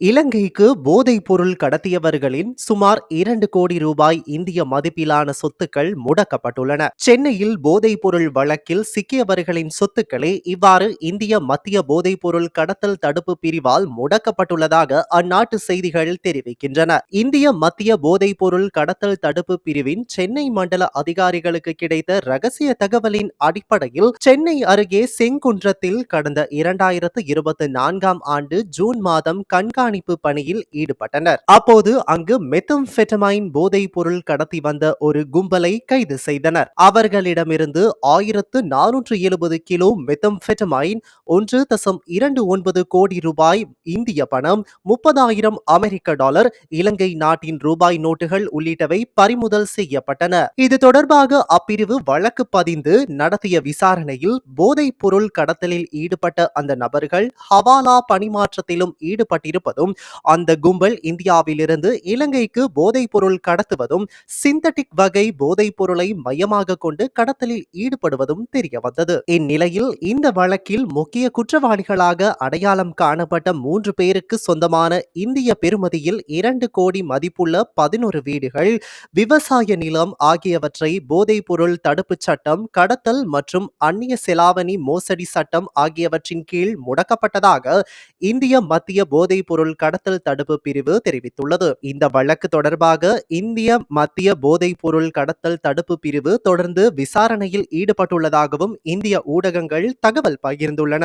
இலங்கைக்கு போதைப் பொருள் கடத்தியவர்களின் சுமார் இரண்டு கோடி ரூபாய் இந்திய மதிப்பிலான சொத்துக்கள் முடக்கப்பட்டுள்ளன. சென்னையில் போதைப் பொருள் வழக்கில் சிக்கியவர்களின் சொத்துக்களே இவ்வாறு இந்திய மத்திய போதைப் பொருள் கடத்தல் தடுப்பு பிரிவால் முடக்கப்பட்டுள்ளதாக அந்நாட்டு செய்திகள் தெரிவிக்கின்றன. இந்திய மத்திய போதைப் பொருள் கடத்தல் தடுப்பு பிரிவின் சென்னை மண்டல அதிகாரிகளுக்கு கிடைத்த ரகசிய தகவலின் அடிப்படையில் சென்னை அருகே செங்குன்றத்தில் கடந்த இரண்டாயிரத்து இருபத்தி நான்காம் ஆண்டு ஜூன் மாதம் கண்காணி கண்காணிப்பு பணியில் ஈடுபட்டனர். அப்போது அங்கு மெத்தம்பெட்டமைன் போதைப் பொருள் கடத்தி வந்த ஒரு கும்பலை கைது செய்தனர். அவர்களிடமிருந்து ஆயிரத்து நானூற்று எழுபது கிலோ மெத்தம்பெட்டமைன் ஒன்று தசம் இரண்டு ஒன்பது கோடி ரூபாய் இந்திய பணம் முப்பதாயிரம் அமெரிக்க டாலர் இலங்கை நாட்டின் ரூபாய் நோட்டுகள் உள்ளிட்டவை பறிமுதல் செய்யப்பட்டன. இது தொடர்பாக அப்பிரிவு வழக்கு பதிந்து நடத்திய விசாரணையில் போதைப் பொருள் கடத்தலில் ஈடுபட்ட அந்த நபர்கள் ஹவாலா பணிமாற்றத்திலும் ஈடுபட்டிருப்பது கடத்துவதும் அந்த கும்பல் இந்தியாவிலிருந்து இலங்கைக்கு போதைப் பொருள் கடத்துவதும் சிந்தட்டிக் வகை போதைப் பொருளை மையமாக கொண்டு கடத்தலில் ஈடுபடுவதும் தெரியவந்தது. இந்நிலையில் இந்த வழக்கில் முக்கிய குற்றவாளிகளாக அடையாளம் காணப்பட்ட மூன்று பேருக்கு சொந்தமான இந்திய பெருமதியில் இரண்டு கோடி மதிப்புள்ள பதினொரு வீடுகள் விவசாய நிலம் ஆகியவற்றை போதைப் பொருள் தடுப்பு சட்டம் கடத்தல் மற்றும் அந்நிய செலாவணி மோசடி சட்டம் ஆகியவற்றின் கீழ் முடக்கப்பட்டதாக இந்திய மத்திய போதைப் பொருள் பொருள் கடத்தல் தடுப்பு பிரிவு தெரிவித்துள்ளது. இந்த வழக்கு தொடர்பாக இந்திய மத்திய போதைப் பொருள் கடத்தல் தடுப்பு பிரிவு தொடர்ந்து விசாரணையில் ஈடுபட்டுள்ளதாகவும் இந்திய ஊடகங்கள் தகவல் பகிர்ந்துள்ளன.